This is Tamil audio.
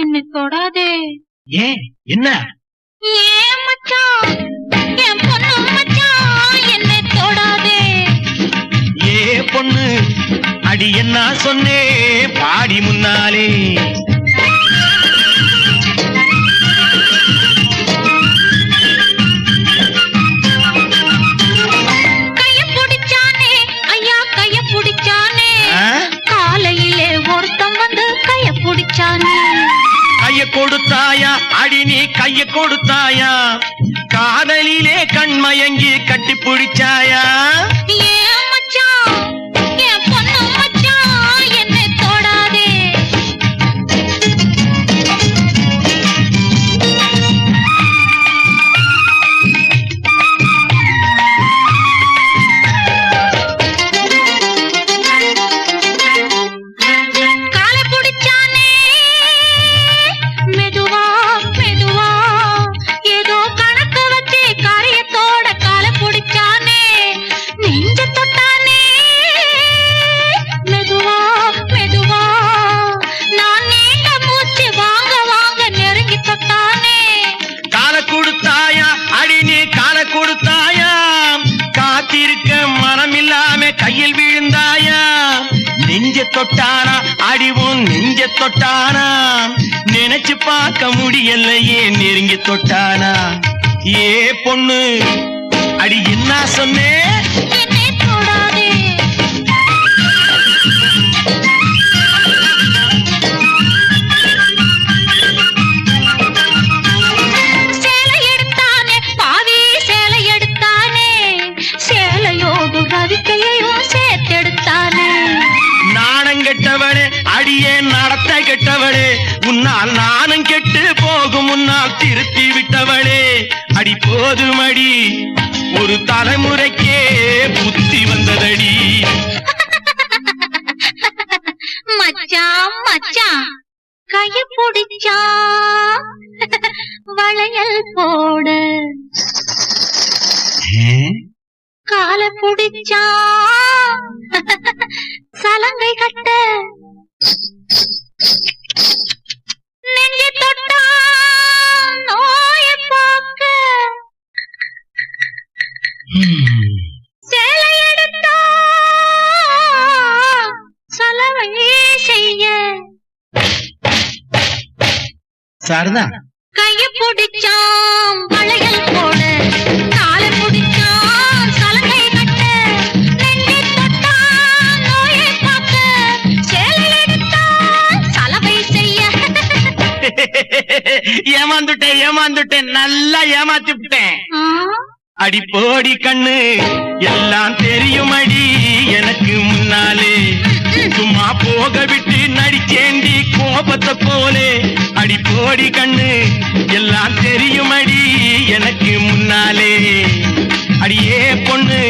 என்னை தொடாதே. ஏன்? என்ன? ஏன் மச்சான் என் பொண்ணு மச்சான் என்னை தொடாதே. ஏ பொண்ணு அடி என்ன சொன்னே? பாடி முன்னாலே. கொடுத்தாயா? அடி நீ கைய கொடுத்தாயா? காதலிலே கண்மயங்கி கட்டி பிடிச்சாயா? கையில் விழுந்தாயா? நெஞ்ச தொட்டானா? அடிவும் நெஞ்ச தொட்டானா? நினைச்சு பார்க்க முடியலையே நெருங்கி தொட்டானா? ஏ பொண்ணு அடி என்ன சொன்னே? கெட்டவளே உன்னால் நானும் கெட்டு போகும் முன்னால் திருத்தி விட்டவளே. அடி போதுமடி ஒரு தலைமுறைக்கே புத்தி வந்ததடி. மச்சான் மச்சான் கைய பிடிச்சா வளையல் போட. கால பிடிச்சா சலங்கை கட்ட சாரதா. கைய பிடிச்சான் வளையல் போட காலை பிடிச்சான் சலங்கை கட்ட. நெஞ்சை தொட்டான் நோயை பார்க்க. சேலை எடுத்தான் சலவை செய்ய. ஏமாந்துட்டேன் ஏமாந்துட்டேன் நல்லா ஏமாத்தி விட்டேன் அடிப்போடி கண்ணு எல்லாம் தெரியும் அடி எனக்கு முன்னாலே. சும்மா போக விட்டு நடிச்சேண்டி கோபத்தை போலே. அடிப்போடி கண்ணு எல்லாம் தெரியும் அடி எனக்கு முன்னாலே. அடியே பொண்ணு